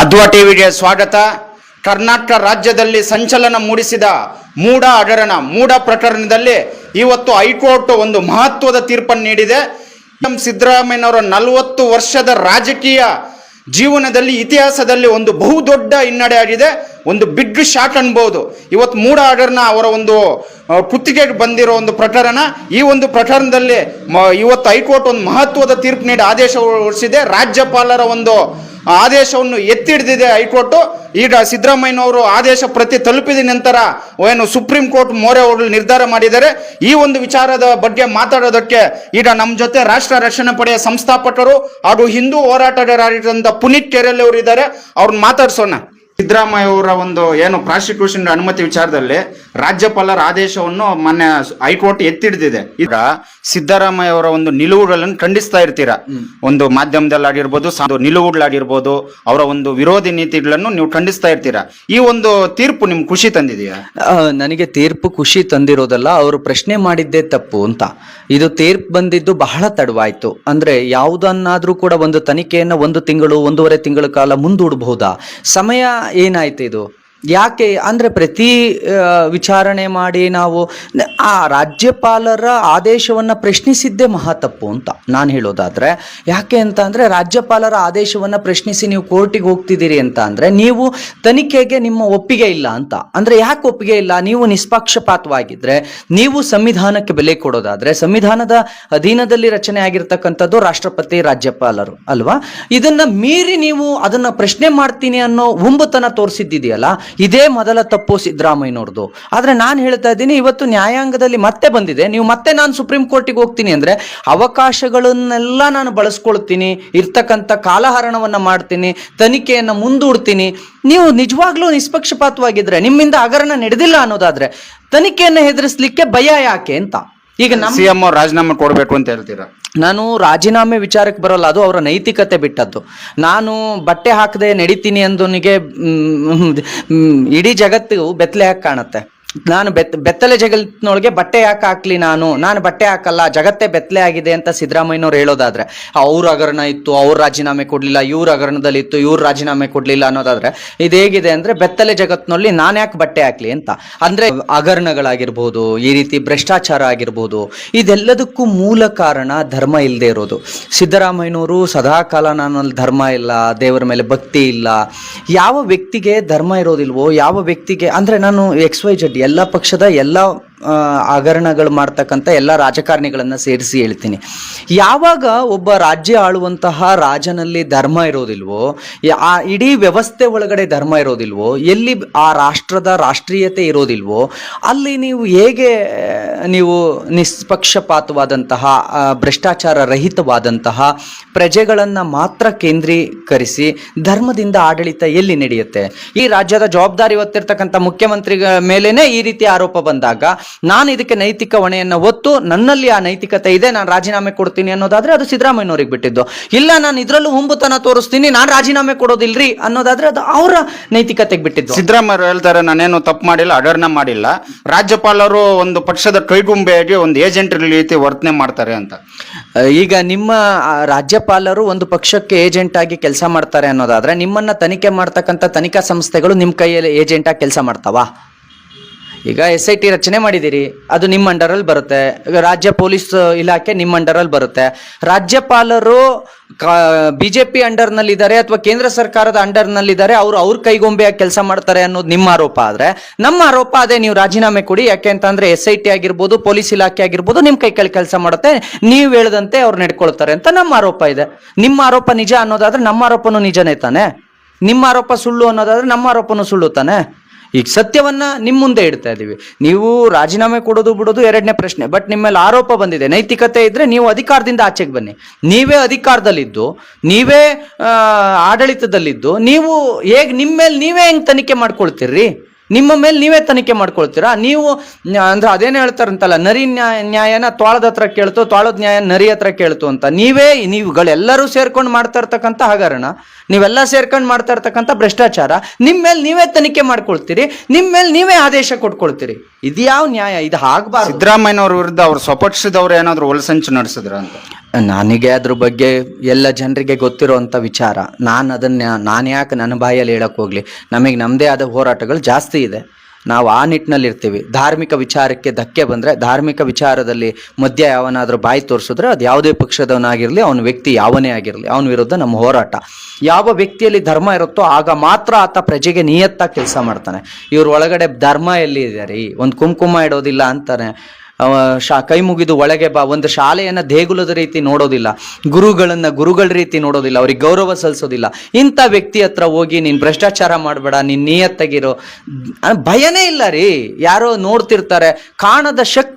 ಅದ್ವಾ ಟಿವಿಗೆ ಸ್ವಾಗತ. ಕರ್ನಾಟಕ ರಾಜ್ಯದಲ್ಲಿ ಸಂಚಲನ ಮೂಡಿಸಿದ ಮೂಡ ಹಗರಣ, ಮೂಡ ಪ್ರಕರಣದಲ್ಲಿ ಇವತ್ತು ಹೈಕೋರ್ಟ್ ಒಂದು ಮಹತ್ವದ ತೀರ್ಪನ್ನು ನೀಡಿದೆ. ಎಂ. ಸಿದ್ದರಾಮಯ್ಯನವರ ನಲವತ್ತು ವರ್ಷದ ರಾಜಕೀಯ ಜೀವನದಲ್ಲಿ, ಇತಿಹಾಸದಲ್ಲಿ ಒಂದು ಬಹುದೊಡ್ಡ ಹಿನ್ನಡೆ ಆಗಿದೆ. ಒಂದು ಬಿಗ್ ಶಾಕ್ ಅನ್ಬೋದು. ಇವತ್ತು ಮೂಡ ಆರ್ಡರ್ನ ಅವರ ಒಂದು ಕುತ್ತಿಗೆಗೆ ಬಂದಿರೋ ಒಂದು ಪ್ರಕರಣ. ಈ ಒಂದು ಪ್ರಕರಣದಲ್ಲಿ ಇವತ್ತು ಹೈಕೋರ್ಟ್ ಒಂದು ಮಹತ್ವದ ತೀರ್ಪು ನೀಡಿ ಆದೇಶ ಹೊರಿಸಿದೆ ರಾಜ್ಯಪಾಲರ ಒಂದು ಆದೇಶವನ್ನು ಎತ್ತಿ ಹಿಡಿದಿದೆ ಹೈಕೋರ್ಟ್. ಈಗ ಸಿದ್ದರಾಮಯ್ಯನವರು ಆದೇಶ ಪ್ರತಿ ತಲುಪಿದ ನಂತರ ಏನು ಸುಪ್ರೀಂ ಕೋರ್ಟ್ ಮೋರೆ ಅವರು ನಿರ್ಧಾರ ಮಾಡಿದ್ದಾರೆ. ಈ ಒಂದು ವಿಚಾರದ ಬಗ್ಗೆ ಮಾತಾಡೋದಕ್ಕೆ ಈಗ ನಮ್ಮ ಜೊತೆ ರಾಷ್ಟ್ರ ರಕ್ಷಣಾ ಪಡೆಯ ಸಂಸ್ಥಾಪಕರು ಹಾಗೂ ಹಿಂದೂ ಹೋರಾಟಗಾರರಾಗಿದ್ದಂಥ ಪುನೀತ್ ಕೆರೆಲ್ ಅವರು ಇದ್ದಾರೆ ಅವ್ರನ್ನ ಮಾತಾಡ್ಸೋಣ. ಸಿದ್ದರಾಮಯ್ಯ ಅವರ ಒಂದು ಏನು ಪ್ರಾಸಿಕ್ಯೂಷನ್ ಅನುಮತಿ ವಿಚಾರದಲ್ಲಿ ರಾಜ್ಯಪಾಲರ ಆದೇಶವನ್ನು ಮೊನ್ನೆ ಹೈಕೋರ್ಟ್ ಎತ್ತಿಡ್ದಿದೆ. ಈಗ ಸಿದ್ದರಾಮಯ್ಯ ಅವರ ಒಂದು ನಿಲುವುಗಳನ್ನು ಖಂಡಿಸ್ತಾ ಇರ್ತೀರಾ? ಒಂದು ಮಾಧ್ಯಮದಲ್ಲಿ ಆಗಿರ್ಬೋದು ಸ- ಒಂದು ನಿಲುವುಗಳಾಗಿರ್ಬೋದು, ಅವರ ಒಂದು ವಿರೋಧಿ ನೀತಿಗಳನ್ನು ನೀವು ಖಂಡಿಸ್ತಾ ಇರ್ತೀರಾ? ಈ ಒಂದು ತೀರ್ಪು ನಿಮ್ಗೆ ಖುಷಿ ತಂದಿದೆಯಾ? ನನಗೆ ತೀರ್ಪು ಖುಷಿ ತಂದಿರೋದಲ್ಲ, ಅವರು ಪ್ರಶ್ನೆ ಮಾಡಿದ್ದೇ ತಪ್ಪು ಅಂತ. ಇದು ತೀರ್ಪು ಬಂದಿದ್ದು ಬಹಳ ತಡವಾಯ್ತು. ಅಂದ್ರೆ ಯಾವುದನ್ನಾದ್ರೂ ಕೂಡ ಒಂದು ತನಿಖೆಯನ್ನು ಒಂದು ತಿಂಗಳು, ಒಂದೂವರೆ ತಿಂಗಳ ಕಾಲ ಮುಂದೂಡಬಹುದಾ ಸಮಯ ಏನಾಯ್ತು ಇದು ಯಾಕೆ ಅಂದ್ರೆ ಪ್ರತಿ ವಿಚಾರಣೆ ಮಾಡಿ ನಾವು ಆ ರಾಜ್ಯಪಾಲರ ಆದೇಶವನ್ನ ಪ್ರಶ್ನಿಸಿದ್ದೇ ಮಹಾ ತಪ್ಪು ಅಂತ ನಾನು ಹೇಳೋದಾದ್ರೆ. ಯಾಕೆ ಅಂತ ಅಂದ್ರೆ ರಾಜ್ಯಪಾಲರ ಆದೇಶವನ್ನ ಪ್ರಶ್ನಿಸಿ ನೀವು ಕೋರ್ಟಿಗೆ ಹೋಗ್ತಿದ್ದೀರಿ ಅಂತ ಅಂದರೆ ನೀವು ತನಿಖೆಗೆ ನಿಮ್ಮ ಒಪ್ಪಿಗೆ ಇಲ್ಲ ಅಂತ. ಅಂದ್ರೆ ಯಾಕೆ ಒಪ್ಪಿಗೆ ಇಲ್ಲ? ನೀವು ನಿಷ್ಪಕ್ಷಪಾತವಾಗಿದ್ದರೆ ನೀವು ಸಂವಿಧಾನಕ್ಕೆ ಬೆಲೆ ಕೊಡೋದಾದ್ರೆ, ಸಂವಿಧಾನದ ಅಧೀನದಲ್ಲಿ ರಚನೆ ಆಗಿರ್ತಕ್ಕಂಥದ್ದು ರಾಷ್ಟ್ರಪತಿ, ರಾಜ್ಯಪಾಲರು, ಅಲ್ವಾ? ಇದನ್ನ ಮೀರಿ ನೀವು ಅದನ್ನ ಪ್ರಶ್ನೆ ಮಾಡ್ತೀನಿ ಅನ್ನೋ ಉಂಬತನ ತೋರಿಸಿದ್ದಿದೆಯಲ್ಲ ಇದೇ ಮೊದಲ ತಪ್ಪು ಸಿದ್ದರಾಮಯ್ಯನವ್ರದ್ದು. ಆದರೆ ನಾನು ಹೇಳ್ತಾ ಇದ್ದೀನಿ, ಇವತ್ತು ನ್ಯಾಯಾಂಗದಲ್ಲಿ ಮತ್ತೆ ಬಂದಿದೆ. ನೀವು ಮತ್ತೆ ನಾನು ಸುಪ್ರೀಂ ಕೋರ್ಟಿಗೆ ಹೋಗ್ತೀನಿ ಅಂದರೆ ಅವಕಾಶಗಳನ್ನೆಲ್ಲ ನಾನು ಬಳಸ್ಕೊಳ್ತೀನಿ, ಇರ್ತಕ್ಕಂಥ ಕಾಲಹರಣವನ್ನು ಮಾಡ್ತೀನಿ, ತನಿಖೆಯನ್ನು ಮುಂದೂಡ್ತೀನಿ. ನೀವು ನಿಜವಾಗ್ಲೂ ನಿಷ್ಪಕ್ಷಪಾತವಾಗಿದ್ದರೆ ನಿಮ್ಮಿಂದ ಹಗರಣ ನಡೆದಿಲ್ಲ ಅನ್ನೋದಾದರೆ, ತನಿಖೆಯನ್ನು ಹೆದರಿಸಲಿಕ್ಕೆ ಭಯ ಯಾಕೆ ಅಂತ. ಈಗ ನಮ್ಮ ಸಿ ಎಂ ಅವ್ರು ರಾಜೀನಾಮೆ ಕೊಡಬೇಕು ಅಂತ ಹೇಳ್ತೀರಾ? ನಾನು ರಾಜೀನಾಮೆ ವಿಚಾರಕ್ಕೆ ಬರೋಲ್ಲ ಅದು ಅವರ ನೈತಿಕತೆ ಬಿಟ್ಟದ್ದು. ನಾನು ಬಟ್ಟೆ ಹಾಕದೆ ನಡಿತೀನಿ ಅಂದವನಿಗೆ ಇಡೀ ಜಗತ್ತು ಬೆತ್ತಲೆ ಹಾಕಿ ಕಾಣುತ್ತೆ. ನಾನು ಬೆತ್, ಬೆತ್ತಲೆ ಜಗತ್ತಿನೊಳಗೆ ಬಟ್ಟೆ ಯಾಕೆ ಹಾಕ್ಲಿ ನಾನು? ನಾನು ಬಟ್ಟೆ ಹಾಕಲ್ಲ, ಜಗತ್ತೇ ಬೆತ್ತಲೆ ಆಗಿದೆ ಅಂತ ಸಿದ್ದರಾಮಯ್ಯನವ್ರು ಹೇಳೋದಾದ್ರೆ, ಅವ್ರ ಹಗರಣ ಇತ್ತು, ಅವ್ರ ರಾಜೀನಾಮೆ ಕೊಡ್ಲಿಲ್ಲ, ಇವ್ರ ಹಗರಣದಲ್ಲಿ ಇತ್ತು, ಇವ್ರ ರಾಜೀನಾಮೆ ಕೊಡ್ಲಿಲ್ಲ ಅನ್ನೋದಾದ್ರೆ, ಇದು ಹೇಗಿದೆ ಅಂದ್ರೆ ಬೆತ್ತಲೆ ಜಗತ್ತಿನಲ್ಲಿ ನಾನು ಯಾಕೆ ಬಟ್ಟೆ ಹಾಕ್ಲಿ ಅಂತ. ಅಂದ್ರೆ ಹಗರಣಗಳಾಗಿರ್ಬೋದು, ಈ ರೀತಿ ಭ್ರಷ್ಟಾಚಾರ ಆಗಿರ್ಬೋದು, ಇದೆಲ್ಲದಕ್ಕೂ ಮೂಲ ಕಾರಣ ಧರ್ಮ ಇಲ್ಲದೆ ಇರೋದು. ಸಿದ್ದರಾಮಯ್ಯನವರು, ಸದಾಕಾಲ ನಾನಲ್ಲಿ ಧರ್ಮ ಇಲ್ಲ, ದೇವರ ಮೇಲೆ ಭಕ್ತಿ ಇಲ್ಲ. ಯಾವ ವ್ಯಕ್ತಿಗೆ ಧರ್ಮ ಇರೋದಿಲ್ವೋ, ಯಾವ ವ್ಯಕ್ತಿಗೆ, ಅಂದ್ರೆ ನಾನು ಎಕ್ಸ್ ವೈ ಜಡ್ ಎಲ್ಲ ಪಕ್ಷದ ಎಲ್ಲ ಹಗರಣಗಳು ಮಾಡ್ತಕ್ಕಂಥ ಎಲ್ಲ ರಾಜಕಾರಣಿಗಳನ್ನು ಸೇರಿಸಿ ಹೇಳ್ತೀನಿ. ಯಾವಾಗ ಒಬ್ಬ ರಾಜ್ಯ ಆಳುವಂತಹ ರಾಜನಲ್ಲಿ ಧರ್ಮ ಇರೋದಿಲ್ವೋ, ಆ, ಇಡೀ ವ್ಯವಸ್ಥೆ ಒಳಗಡೆ ಧರ್ಮ ಇರೋದಿಲ್ವೋ, ಎಲ್ಲಿ ಆ ರಾಷ್ಟ್ರದ ರಾಷ್ಟ್ರೀಯತೆ ಇರೋದಿಲ್ವೋ, ಅಲ್ಲಿ ನೀವು ಹೇಗೆ, ನೀವು ನಿಷ್ಪಕ್ಷಪಾತವಾದಂತಹ ಭ್ರಷ್ಟಾಚಾರ ರಹಿತವಾದಂತಹ ಪ್ರಜೆಗಳನ್ನ ಮಾತ್ರ ಕೇಂದ್ರೀಕರಿಸಿ ಧರ್ಮದಿಂದ ಆಡಳಿತ ಎಲ್ಲಿ ನಡೆಯುತ್ತೆ? ಈ ರಾಜ್ಯದ ಜವಾಬ್ದಾರಿ ಹೊತ್ತಿರ್ತಕ್ಕಂಥ ಮುಖ್ಯಮಂತ್ರಿಗಳ ಮೇಲೇನೆ ಈ ರೀತಿ ಆರೋಪ ಬಂದಾಗ ನಾನು ಇದಕ್ಕೆ ನೈತಿಕ ಹೊಣೆಯನ್ನು ಒತ್ತು ನನ್ನಲ್ಲಿ ಆ ನೈತಿಕತೆ ಇದೆ ನಾನು ರಾಜೀನಾಮೆ ಕೊಡ್ತೀನಿ ಅನ್ನೋದಾದ್ರೆ ಅದು ಸಿದ್ದರಾಮಯ್ಯನವ್ರಿಗೆ ಬಿಟ್ಟಿದ್ದು. ಇಲ್ಲ ನಾನು ಇದ್ರಲ್ಲೂ ಹುಂಬುತನ ತೋರಿಸ್ತೀನಿ ನಾನು ರಾಜೀನಾಮೆ ಕೊಡೋದಿಲ್ರಿ ಅನ್ನೋದಾದ್ರೆ ಅದು ಅವರ ನೈತಿಕತೆಗೆ ಬಿಟ್ಟಿದ್ದು. ಸಿದ್ದರಾಮಯ್ಯ ಹೇಳ್ತಾರೆ ನಾನೇನು ತಪ್ಪು ಮಾಡಿಲ್ಲ ಅಡರ್ನ ಮಾಡಿಲ್ಲ. ರಾಜ್ಯಪಾಲರು ಒಂದು ಪಕ್ಷದ ಕೈಗುಂಬೆಯಾಗಿ ಒಂದು ಏಜೆಂಟ್ ರೀತಿ ವರ್ತನೆ ಮಾಡ್ತಾರೆ ಅಂತ. ಈಗ ನಿಮ್ಮ ರಾಜ್ಯಪಾಲರು ಒಂದು ಪಕ್ಷಕ್ಕೆ ಏಜೆಂಟ್ ಆಗಿ ಕೆಲಸ ಮಾಡ್ತಾರೆ ಅನ್ನೋದಾದ್ರೆ ನಿಮ್ಮನ್ನ ತನಿಖೆ ಮಾಡ್ತಕ್ಕಂಥ ತನಿಖಾ ಸಂಸ್ಥೆಗಳು ನಿಮ್ಮ ಕೈಯಲ್ಲಿ ಏಜೆಂಟ್ ಆಗಿ ಕೆಲಸ ಮಾಡ್ತಾವಾ? ಈಗ ಎಸ್ ಐ ಟಿ ರಚನೆ ಮಾಡಿದ್ದೀರಿ, ಅದು ನಿಮ್ಮ ಅಂಡರಲ್ಲಿ ಬರುತ್ತೆ. ರಾಜ್ಯ ಪೊಲೀಸ್ ಇಲಾಖೆ ನಿಮ್ಮ ಅಂಡರಲ್ಲಿ ಬರುತ್ತೆ. ರಾಜ್ಯಪಾಲರು ಬಿ ಜೆ ಪಿ ಅಂಡರ್ನಲ್ಲಿದ್ದಾರೆ ಅಥವಾ ಕೇಂದ್ರ ಸರ್ಕಾರದ ಅಂಡರ್ನಲ್ಲಿದ್ದಾರೆ, ಅವರು ಅವ್ರ ಕೈಗೊಂಬೆಯಾಗಿ ಕೆಲಸ ಮಾಡ್ತಾರೆ ಅನ್ನೋದು ನಿಮ್ಮ ಆರೋಪ ಆದರೆ, ನಮ್ಮ ಆರೋಪ ಅದೇ, ನೀವು ರಾಜೀನಾಮೆ ಕೊಡಿ, ಯಾಕೆ ಅಂತಂದ್ರೆ ಎಸ್ ಐ ಟಿ ಆಗಿರ್ಬೋದು, ಪೊಲೀಸ್ ಇಲಾಖೆ ಆಗಿರ್ಬೋದು, ನಿಮ್ಮ ಕೈ ಕೆಲಸ ಮಾಡುತ್ತೆ, ನೀವು ಹೇಳದಂತೆ ಅವ್ರು ನಡ್ಕೊಳ್ತಾರೆ ಅಂತ ನಮ್ಮ ಆರೋಪ ಇದೆ. ನಿಮ್ಮ ಆರೋಪ ನಿಜ ಅನ್ನೋದಾದ್ರೆ ನಮ್ಮ ಆರೋಪನೂ ನಿಜನೇ ತಾನೆ? ನಿಮ್ಮ ಆರೋಪ ಸುಳ್ಳು ಅನ್ನೋದಾದ್ರೆ ನಮ್ಮ ಆರೋಪನೂ ಸುಳ್ಳು ತಾನೆ? ಈಗ ಸತ್ಯವನ್ನ ನಿಮ್ಮ ಮುಂದೆ ಇಡ್ತಾ ಇದ್ದೀವಿ ನೀವು ರಾಜೀನಾಮೆ ಕೊಡೋದು ಬಿಡೋದು ಎರಡನೇ ಪ್ರಶ್ನೆ ಬಟ್ ನಿಮ್ಮ ಮೇಲೆ ಆರೋಪ ಬಂದಿದೆ. ನೈತಿಕತೆ ಇದ್ರೆ ನೀವು ಅಧಿಕಾರದಿಂದ ಆಚೆಗೆ ಬನ್ನಿ. ನೀವೇ ಅಧಿಕಾರದಲ್ಲಿದ್ದು, ನೀವೇ ಆಡಳಿತದಲ್ಲಿದ್ದು, ನೀವು ಹೇಗೆ ನಿಮ್ಮ ಮೇಲೆ ನೀವೇ ಹೆಂಗ್ ತನಿಖೆ ಮಾಡ್ಕೊಳ್ತೀರಿ ನಿಮ್ಮ ಮೇಲೆ ನೀವೇ ತನಿಖೆ ಮಾಡ್ಕೊಳ್ತೀರಾ? ನೀವು, ಅಂದ್ರೆ ಅದೇನೇ ಹೇಳ್ತಾರಂತಲ್ಲ, ನರಿ ನ್ಯಾಯ ನ್ಯಾಯನ ತೋಳದ ಹತ್ರ ಕೇಳ್ತು ತೋಳದ ನ್ಯಾಯ ನರಿ ಹತ್ರ ಕೇಳ್ತು ಅಂತ. ನೀವೇ, ನೀವುಗಳೆಲ್ಲರೂ ಸೇರ್ಕೊಂಡು ಮಾಡ್ತಾ ಇರ್ತಕ್ಕಂತ ಹಗರಣ, ನೀವೆಲ್ಲ ಸೇರ್ಕೊಂಡು ಮಾಡ್ತಾ ಇರ್ತಕ್ಕಂತ ಭ್ರಷ್ಟಾಚಾರ, ನಿಮ್ಮ ಮೇಲೆ ನೀವೇ ತನಿಖೆ ಮಾಡ್ಕೊಳ್ತೀರಿ, ನಿಮ್ಮ ಮೇಲೆ ನೀವೇ ಆದೇಶ ಕೊಟ್ಕೊಳ್ತೀರಿ. ಇದು ಯಾವ ನ್ಯಾಯ? ಇದು ಆಗ್ಬಾರ್ದು. ಸಿದ್ದರಾಮಯ್ಯನವ್ರ ವಿರುದ್ಧ ಅವ್ರ ಸ್ವಪಕ್ಷದವ್ರು ಏನಾದ್ರು ಒಳಸಂಚು ನಡೆಸಿದ್ರ ಅಂತ ನನಗೆ ಅದ್ರ ಬಗ್ಗೆ ಎಲ್ಲ ಜನರಿಗೆ ಗೊತ್ತಿರೋವಂಥ ವಿಚಾರ. ನಾನು ಅದನ್ನ, ನಾನು ಯಾಕೆ ನನ್ನ ಬಾಯಲ್ಲಿ ಹೇಳಕ್ ಹೋಗ್ಲಿ? ನಮಗೆ ನಮ್ಮದೇ ಆದ ಹೋರಾಟಗಳು ಜಾಸ್ತಿ ಇದೆ. ನಾವು ಆ ನಿಟ್ಟಿನಲ್ಲಿ ಇರ್ತೀವಿ. ಧಾರ್ಮಿಕ ವಿಚಾರಕ್ಕೆ ಧಕ್ಕೆ ಬಂದರೆ, ಧಾರ್ಮಿಕ ವಿಚಾರದಲ್ಲಿ ಮಧ್ಯ ಯಾವನಾದರೂ ಬಾಯಿ ತೋರಿಸಿದ್ರೆ ಅದು ಯಾವುದೇ ಪಕ್ಷದವನಾಗಿರಲಿ, ಅವನ ವ್ಯಕ್ತಿ ಯಾವನೇ ಆಗಿರಲಿ, ಅವನ ವಿರುದ್ಧ ನಮ್ಮ ಹೋರಾಟ. ಯಾವ ವ್ಯಕ್ತಿಯಲ್ಲಿ ಧರ್ಮ ಇರುತ್ತೋ ಆಗ ಮಾತ್ರ ಆತ ಪ್ರಜೆಗೆ ನಿಯತ್ತಾಗಿ ಕೆಲಸ ಮಾಡ್ತಾನೆ. ಇವ್ರ ಒಳಗಡೆ ಧರ್ಮ ಎಲ್ಲಿ ಇದೆ ರೀ ಒಂದು ಕುಂಕುಮ ಇಡೋದಿಲ್ಲ ಅಂತಾನೆ. ಶಾ ಕೈ ಮುಗಿದು ಒಳಗೆ ಬಾ, ಒಂದು ಶಾಲೆಯನ್ನ ದೇಗುಲದ ರೀತಿ ನೋಡೋದಿಲ್ಲ, ಗುರುಗಳನ್ನ ಗುರುಗಳ ರೀತಿ ನೋಡೋದಿಲ್ಲ, ಅವ್ರಿಗೆ ಗೌರವ ಸಲ್ಲಿಸೋದಿಲ್ಲ. ಇಂಥ ವ್ಯಕ್ತಿ ಹತ್ರ ಹೋಗಿ ನೀನ್ ಭ್ರಷ್ಟಾಚಾರ ಮಾಡಬೇಡ, ನೀನ್ ನಿಯತ್ತಾಗಿರೋ ಭಯನೇ ಇಲ್ಲ ರೀ. ಯಾರೋ ನೋಡ್ತಿರ್ತಾರೆ, ಕಾಣದ ಶಕ್ತಿ